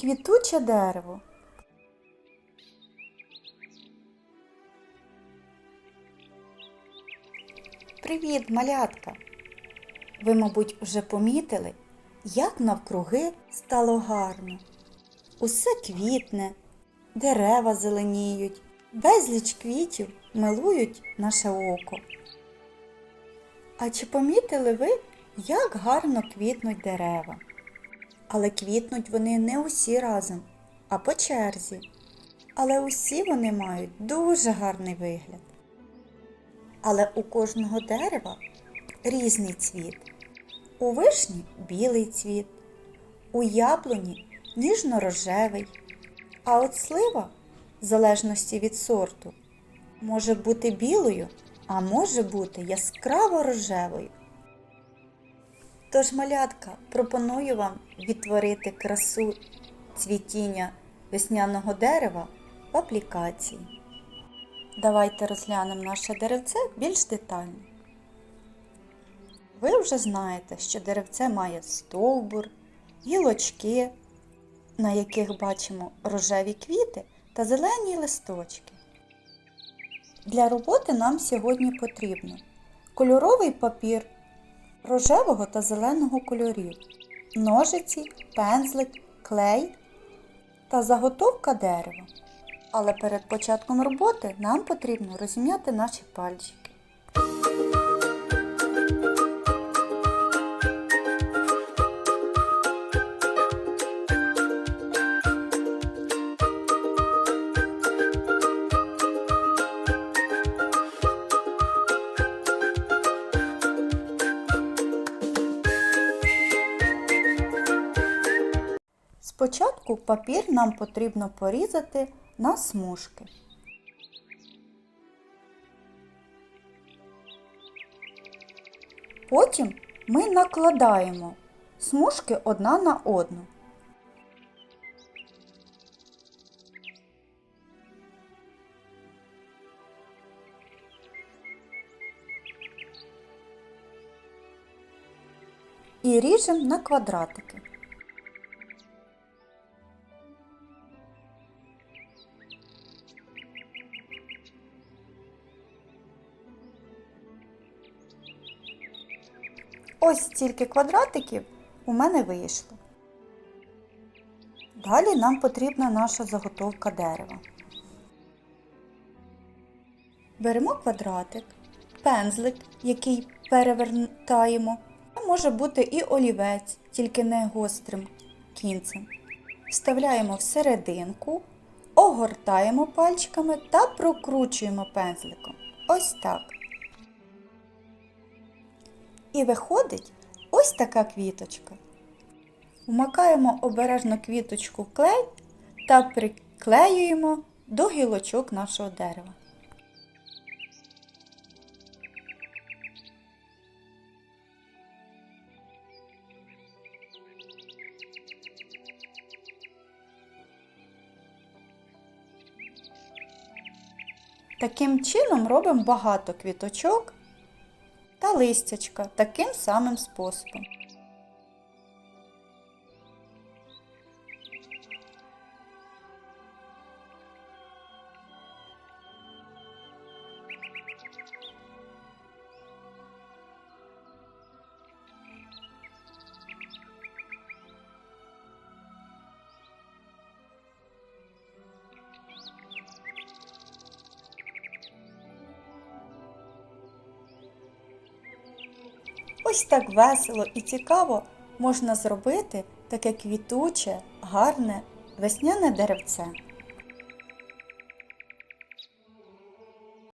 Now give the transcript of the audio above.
квітуче дерево. Привіт, малятка! Ви, мабуть, вже помітили, як навкруги стало гарно. Усе квітне, дерева зеленіють, безліч квітів милують наше око. А чи помітили ви, як гарно квітнуть дерева? Але квітнуть вони не усі разом, а по черзі. Але усі вони мають дуже гарний вигляд. Але у кожного дерева різний цвіт. У вишні білий цвіт, у яблуні ніжно-рожевий, а от слива, в залежності від сорту, може бути білою, а може бути яскраво рожевою. Тож, малятка, пропоную вам відтворити красу цвітіння весняного дерева в аплікації. Давайте розглянемо наше деревце більш детально. Ви вже знаєте, що деревце має стовбур, гілочки, на яких бачимо рожеві квіти та зелені листочки. Для роботи нам сьогодні потрібно кольоровий папір рожевого та зеленого кольорів, ножиці, пензлик, клей та заготовка дерева. Але перед початком роботи нам потрібно розім'яти наші пальчики. Спочатку папір нам потрібно порізати на смужки. Потім ми накладаємо смужки одна на одну. І ріжемо на квадратики. Ось стільки квадратиків у мене вийшло. Далі нам потрібна наша заготовка дерева. Беремо квадратик, пензлик, який перевертаємо. А може бути і олівець, тільки не гострим кінцем. Вставляємо всерединку, огортаємо пальчиками та прокручуємо пензликом. Ось так. І виходить ось така квіточка. Вмакаємо обережно квіточку в клей та приклеюємо до гілочок нашого дерева. Таким чином робимо багато квіточок листячка таким самим способом. Ось так весело і цікаво можна зробити таке квітуче, гарне весняне деревце.